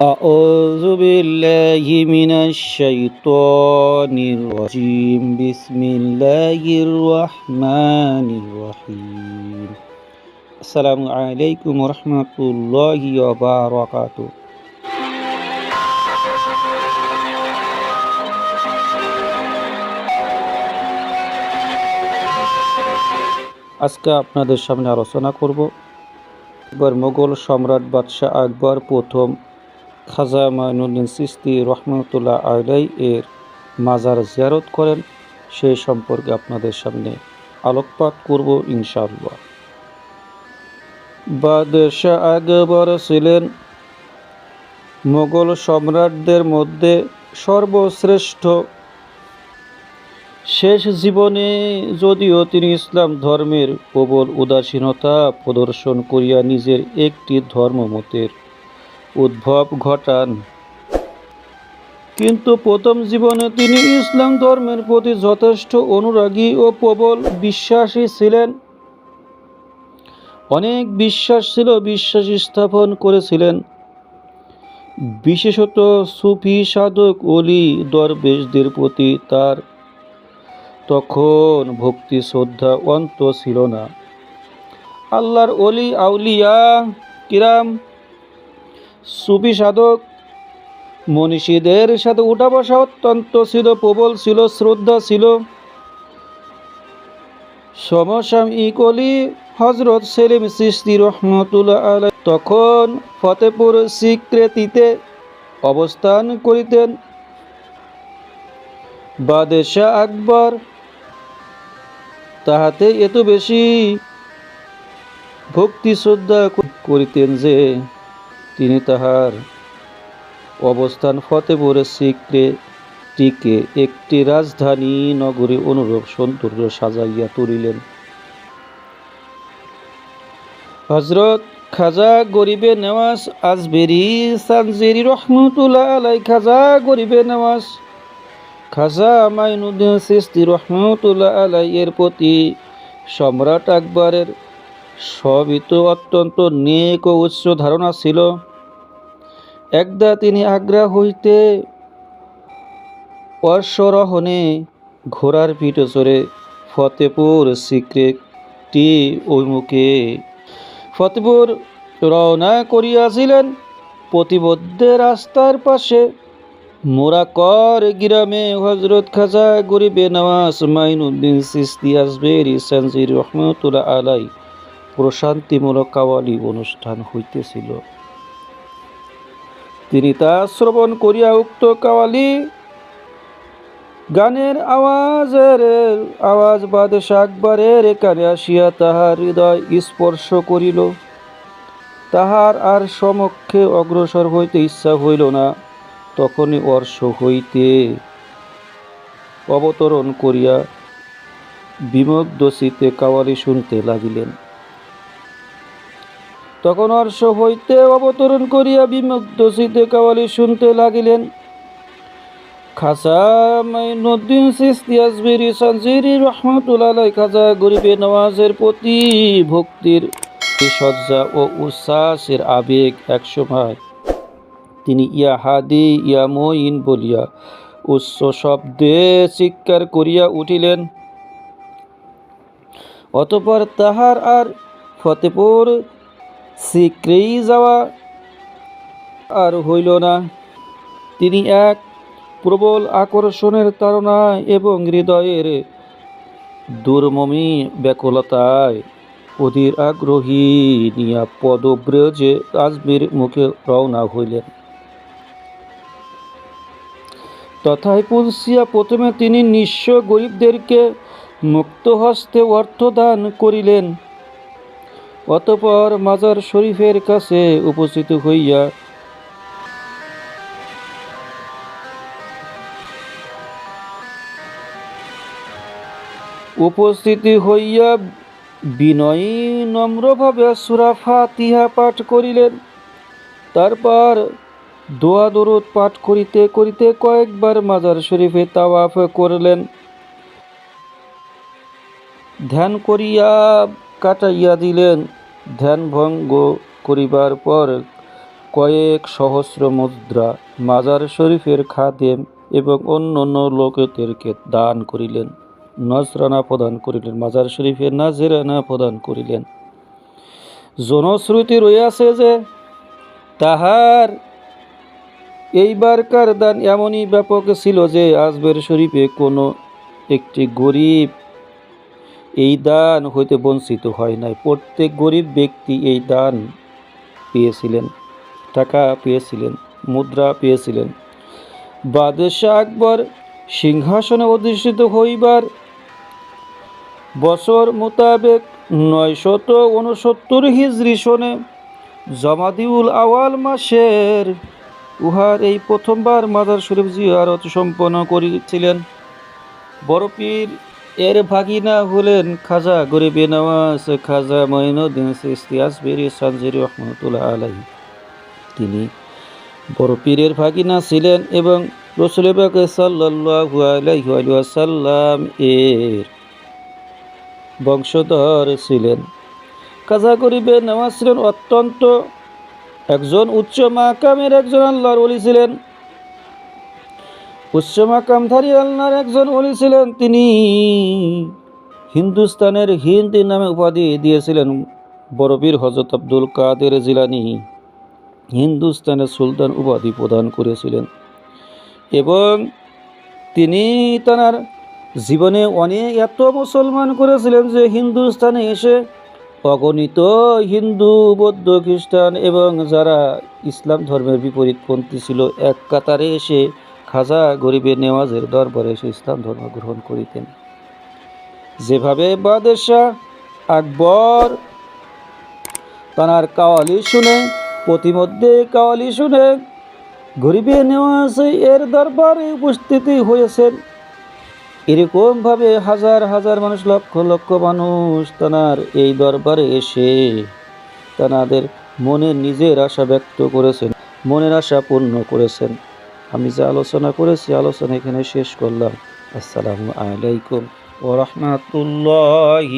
أعوذ بالله من الشيطان الرجيم بسم الله الرحمن الرحيم السلام عليكم ورحمة الله وبركاته আজকে আপনাদের সামনে আলোচনা করব একবার মোগল সম্রাট বাদশাহ আকবর প্রথম খাজা মাইনুদ্দিন সিস্তি রহমতুল্লাহ আলাই এর মাজার জিয়ারত করেন, সে সম্পর্কে আপনাদের সামনে আলোকপাত করব ইনশাআল্লাহ। বাদশাহ আকবর ছিলেন মোগল সম্রাটদের মধ্যে সর্বশ্রেষ্ঠ। শেষ জীবনে যদিও তিনি ইসলাম ধর্মের প্রবল উদাসীনতা প্রদর্শন করিয়া নিজের একটি ধর্মমতের উদ্ভব ঘটান। কিন্তু প্রথম জীবনে তিনি ইসলাম ধর্মের প্রতি যথেষ্ট অনুরাগী ও প্রবল বিশ্বাসী ছিলেন। অনেক বিশ্বাস ছিল, বিশ্বাস স্থাপন করেছিলেন। বিশেষত সুফি সাধক অলি দরবেশদের প্রতি তার তখন ভক্তি, শ্রদ্ধা অন্ত ছিল না। আল্লাহর অলি, আউলিয়া, কিরাম সুফি সাধক, মনীষীদের সাথে উঠা বসা অত্যন্ত ছিল, প্রবল ছিল, শ্রদ্ধা ছিল। সমসাময়িক অলি হজরত সেলিম সৃষ্টি রহমতুল্লাহ আলাই তখন ফতেপুর স্বীকৃতিতে অবস্থান করিতেন। বাদশাহ আকবর তাহাতে এত বেশি ভক্তি শ্রদ্ধা করিতেন যে তিনি তাহার অবস্থান ফতেপুরের টিকে একটি রাজধানী নগরী অনুরূপ সৌন্দর্য সাজাইয়া তুলিলেন। হজরত খাজা গরিবে নেওয়াজ আজবেরি সানজেরি রহমতুল্লাহ আলাই, খাজা গরিবে নেওয়াজ, খাজা মাইনুদ্দিন সিস্তি রহমতুল্লাহ আলাই এর প্রতি সম্রাট আকবরের সবই তো অত্যন্ত নেক ও উচ্চ ধারণা ছিল। একদা তিনি আগ্রা হইতে অশ্বরোহণে ঘোড়ার পিঠে চড়ে ফতেপুর সিক্রেটটি অভিমুখে ফতেপুর রওনা করিয়াছিলেন প্রতিবদ্ধ রাস্তার পাশে। মোরাকর গ্রামে হজরত খাজা গরিবে নওয়াজ মাইনুদ্দিন সিস্তি আসবেরি সঞ্জির রহমতুল্লাহ আলাই প্রশান্তিমূলক কাওয়ালি অনুষ্ঠান হইতেছিল। তিনি তা শ্রবণ করিয়া উক্ত কাওয়ালি গানের আওয়াজের আওয়াজ বাদশাহ আকবরের কানে আসিয়া তাহার হৃদয় স্পর্শ করিল। তাহার আর সমক্ষে অগ্রসর হইতে ইচ্ছা হইল না, তখনই অর্শ হইতে অবতরণ করিয়া বিমগ্ধসিতে কাওয়ালি শুনতে লাগিলেন। তখন অর্শ হইতে অবতরণ করিয়া বিমগ্ধসিতে কাওয়ালি শুনতে লাগিলেন। খাজা প্রতি ভক্তির ও আবেগ একসময় তিনি বলিয়া উচ্চ শব্দে চিৎকার করিয়া উঠিলেন। অতপর তাহার আর ফতেপুর শীঘ্রেই যাওয়া আর হইল না। তিনি এক প্রবল আকর্ষণের তাড়নায় এবং হৃদয়ের দুর্মমী ব্যাকুলতায় অধীর আগ্রহী নিয়া পদব্রজে আজমির মুখে রওনা হইলেন। তথায় পৌঁছিয়া প্রথমে তিনি নিঃস্ব গরিবদেরকে মুক্ত হস্তে অর্থদান করিলেন। অতপর মাজার শরীফের কাছে উপস্থিত হইয়া উপস্থিতি হইয়া বিনয়ী নম্রভাবে সুরাফা তিহা পাঠ করিলেন। তারপর দোয়া দরুদ পাঠ করিতে করিতে কয়েকবার মাজার শরীফে তাওয়াফ করলেন। ধ্যান করিয়া কাটাইয়া দিলেন। ধ্যান ভঙ্গ করিবার পর কয়েক সহস্র মুদ্রা মাজার শরীফের খাদেম এবং অন্য অন্য লোকেদেরকে দান করিলেন, নজরানা প্রদান করিলেন, মাজার শরীফের নাজেরানা প্রদান করিলেন। জনশ্রুতি রইয়াছে যে তাহার এইবারকার দান এমনই ব্যাপক ছিল যে আজবের শরীফে কোনো একটি গরিব এই দান হইতে বঞ্চিত হয় নাই। প্রত্যেক গরিব ব্যক্তি এই দান পেয়েছিলেন, টাকা পেয়েছিলেন, মুদ্রা পেয়েছিলেন। বাদশাহ আকবর সিংহাসনে অধিষ্ঠিত হইবার বছর মোতাবেক নয়শত উনসত্তর হিজরি সনে জমাদিউল আওয়াল মাসের উহার এই প্রথমবার মাদার শরীফ জিয়ারত সম্পন্ন করিয়াছিলেন বড় পীর এর ভাগিনা হলেন খাজা গরিবে নওয়াজ খাজা মঈনুদ্দিন সিস্তি আসবেরি সানজির রহমতুল্লাহ আলাহি তিনি বড় পীরের ভাগিনা ছিলেন এবং রসুল বাকে সাল্লাহু এর বংশধর ছিলেন। কাজা গরিবে নেওয়াজ ছিলেন অত্যন্ত একজন উচ্চ মাকামের একজন আল্লাহর ওলি ছিলেন। উচ্চ মাকামধারী আল্লাহর একজন ওলি ছিলেন তিনি। হিন্দুস্তানের হিন্দ নামে উপাধি দিয়েছিলেন বড়বীর হজরত আব্দুল কাদের জিলানি। হিন্দুস্তানের সুলতান উপাধি প্রদান করেছিলেন। এবং তিনি তার জীবনে অনেক এত মুসলমান করেছিলেন যে হিন্দুস্তানে এসে অগণিত হিন্দু, বৌদ্ধ, খ্রিস্টান এবং যারা ইসলাম ধর্মের বিপরীতপন্থী ছিল এক কাতারে এসে খাজা গরিবের নেওয়াজের দরবারে এসে ইসলাম ধর্ম গ্রহণ করিতেন। যেভাবে বাদশাহ আকবর তানার কাওয়ালি শুনে প্রতিমধ্যে কাওয়ালি শুনে গরিবে নেওয়াজ এর দরবারে উপস্থিতি হয়েছেন, এরকমভাবে হাজার হাজার মানুষ, লক্ষ লক্ষ মানুষ তানার এই দরবারে এসে তানাদের মনে নিজের আশা ব্যক্ত করেছেন, মনের আশা পূর্ণ করেছেন। আমি যা আলোচনা করেছি আলোচনা এখানে শেষ করলাম। আসসালামু আলাইকুম ওরহমাতুল্লাহ